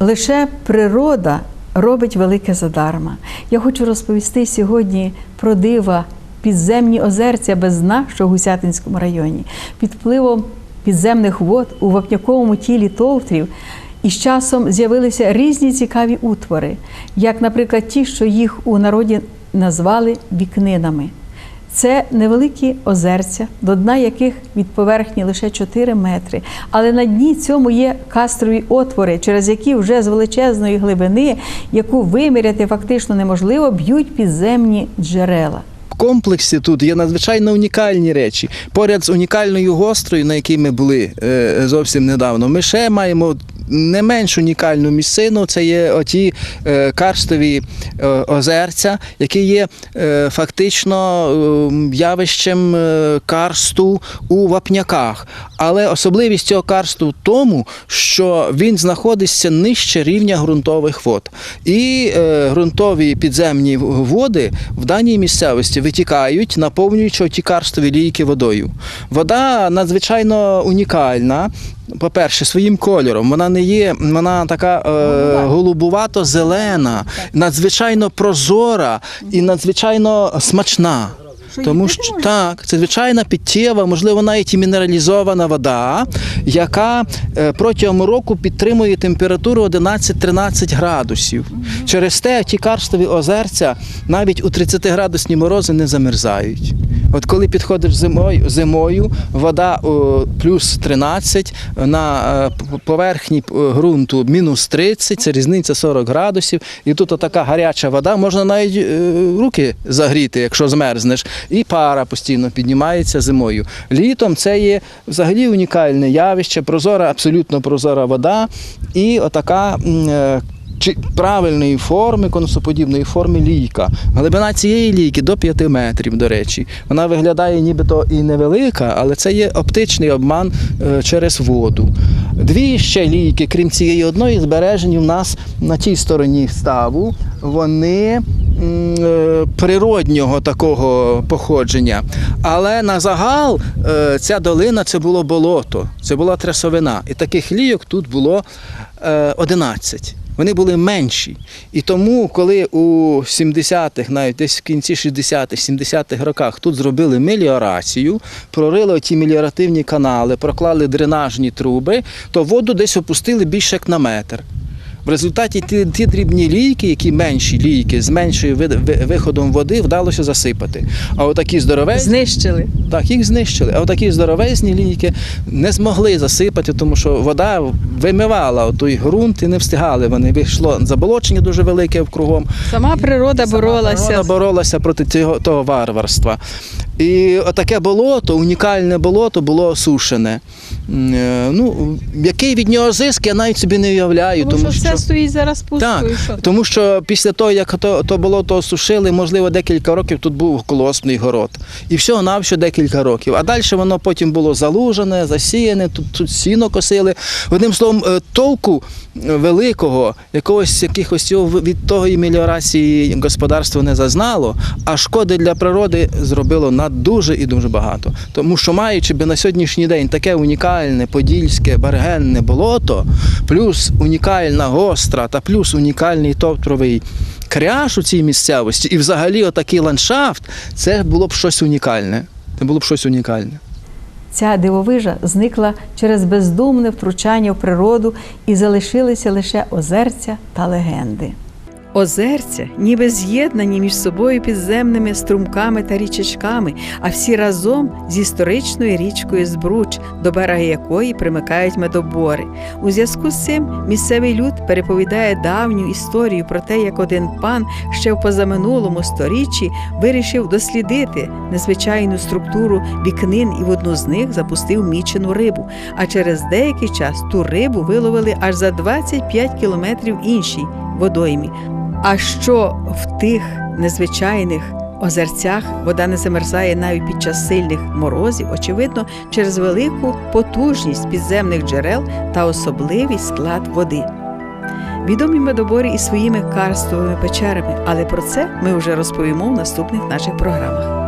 Лише природа робить велике задарма. Я хочу розповісти сьогодні про дива підземні озерця без дна, що в Гусятинському районі, під впливом підземних вод у вапняковому тілі товтрів. І з часом з'явилися різні цікаві утвори, як, наприклад, ті, що їх у народі назвали вікнинами. Це невеликі озерця, до дна яких від поверхні лише 4 метри. Але на дні цьому є кастрові отвори, через які вже з величезної глибини, яку виміряти фактично неможливо, б'ють підземні джерела. В комплексі тут є надзвичайно унікальні речі. Поряд з унікальною гострою, на якій ми були е, зовсім недавно, ми ще маємо не менш унікальну місцину. Це є оті е, карстові е, озерця, які є е, фактично е, явищем карсту у вапняках. Але особливість цього карсту в тому, що він знаходиться нижче рівня ґрунтових вод. І ґрунтові підземні води в даній місцевості витікають, наповнюючи ті карстові лійки водою. Вода надзвичайно унікальна. По-перше, своїм кольором. Вона не є, вона така е, голубувато-зелена, надзвичайно прозора і надзвичайно смачна. Тому що так, це звичайна підтєва, можливо, навіть і мінералізована вода, яка е, протягом року підтримує температуру 11-13 градусів. Через те ті карстові озерця навіть у 30-градусні морози не замерзають. От коли підходиш зимою, зимою вода плюс 13, на е, поверхні е, ґрунту мінус 30, це різниця 40 градусів. І тут така гаряча вода, можна навіть е, руки загріти, якщо змерзнеш, і пара постійно піднімається зимою. Літом це є взагалі унікальне явище, прозора, абсолютно прозора вода і отака. Чи правильної форми, конусоподібної форми лійка. Глибина цієї лійки до 5 метрів, до речі. Вона виглядає нібито і невелика, але це є оптичний обман е, через воду. Дві ще лійки, крім цієї одної, збережені в нас на тій стороні ставу. Вони е, природнього такого походження. Але на загал е, ця долина це було болото, це була трясовина. І таких лійок тут було е, 11 вони були менші. І тому, коли у 70-х, навіть десь в кінці 60-х, 70-х роках тут зробили меліорацію, прорили ті меліоративні канали, проклали дренажні труби, то воду десь опустили більше як на метр. В результаті ті, ті дрібні лійки, які менші лійки з меншою виходом води, вдалося засипати. А отакі здоровезні, Знищили. так, їх знищили. А отакі здоровезні лійки не змогли засипати, тому що вода вимивала той ґрунт і не встигали. Вони вийшло заболочення дуже велике кругом. Сама природа боролася. Вона боролася проти цього того варварства. І отаке болото, унікальне болото було осушене. Е, Ну, який від нього зиск, я навіть собі не уявляю. Тому, що все стоїть зараз Що? тому що після того, як то, то болото осушили, можливо, декілька років тут був колосний город. І всього навсього декілька років. А далі воно потім було залужене, засіяне, тут, тут сіно косили. Одним словом, е, толку е, великого, якогось якихось від того і меліорації господарство не зазнало, а шкоди для природи зробило на дуже і дуже багато. Тому що маючи би на сьогоднішній день таке унікальне подільське бергенне болото, плюс унікальна гостра та плюс унікальний товтровий кряж у цій місцевості, і взагалі отакий ландшафт, це було б щось унікальне. Це було б щось унікальне. Ця дивовижа зникла через бездумне втручання в природу і залишилися лише озерця та легенди. Озерця ніби з'єднані між собою підземними струмками та річечками, а всі разом з історичною річкою Збруч, до берега якої примикають медобори. У зв'язку з цим місцевий люд переповідає давню історію про те, як один пан ще в позаминулому сторіччі вирішив дослідити незвичайну структуру вікнин і в одну з них запустив мічену рибу. А через деякий час ту рибу виловили аж за 25 кілометрів іншій водоймі. А що в тих незвичайних озерцях вода не замерзає навіть під час сильних морозів, очевидно, через велику потужність підземних джерел та особливий склад води. Відомі медоборі і своїми карстовими печерами, але про це ми вже розповімо в наступних наших програмах.